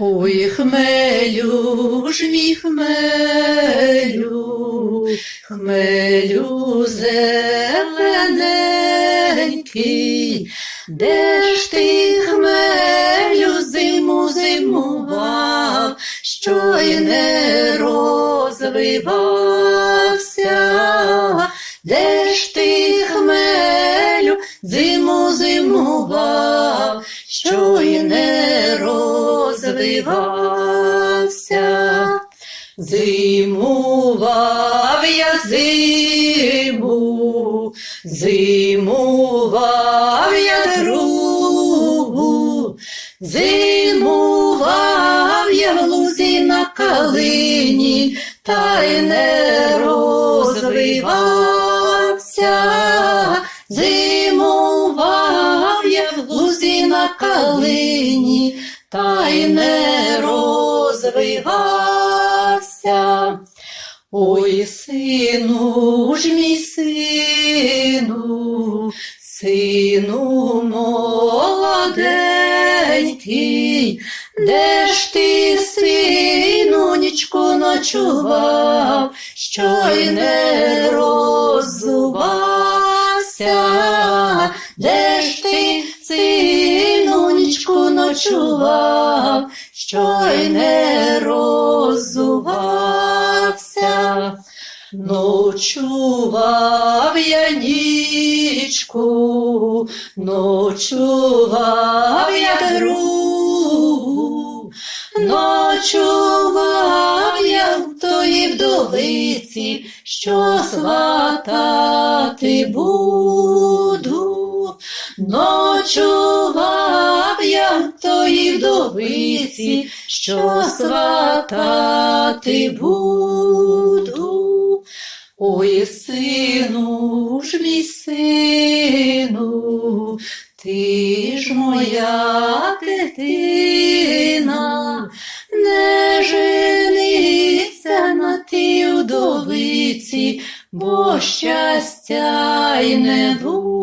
Ой, хмелю ж мій хмелю, хмелю зелененький, де ж ти хмелю зиму зимував, що й не розвивався, де ж ти хмелю зиму зимував, що розвивався. Зимував я зиму, зимував я другу, зимував я в лузі на калині, та й не розвивався. Зимував я в лузі на калині, та й не розвивався. Ой, сину ж мій сину, сину молоденький, де ж ти, сину, нічку ночував, що й не нічку що й не роззувався. Ночував я нічку, ночував я другу, ночував я в тої вдовиці, що сватати буду. Ночував тої вдовиці, що сватати буду. Ой, сину ж мій сину, ти ж моя дитина, не женися на тій удовиці, бо щастя й не буде,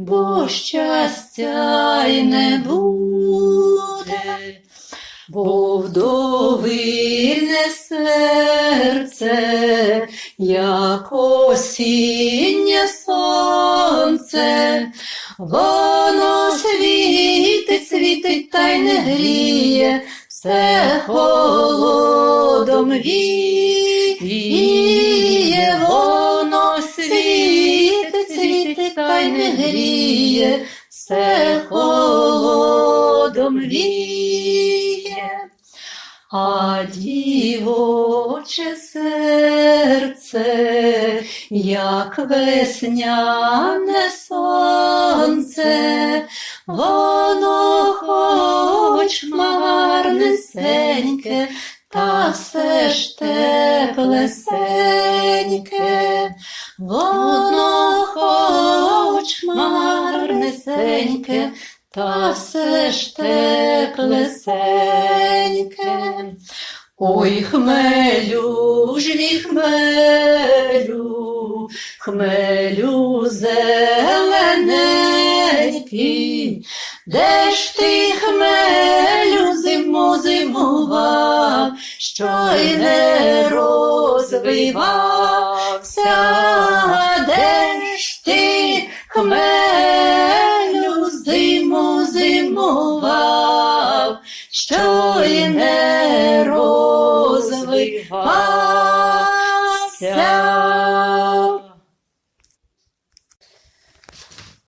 бо щастя й не буде. Бо вдовильне серце, як осіннє сонце, воно світить, світить та й не гріє, все холодом віє, гріє, все холодом віє. А дівоче серце, як весняне сонце, воно хоч марнесеньке, та все ж теплесеньке, воно марнесеньке, та все ж теплесеньке. Ой, хмелю ж мій хмелю, хмелю зелененький, де ж ти хмелю зиму зимував, що й не розвивався, де ж ти хмелю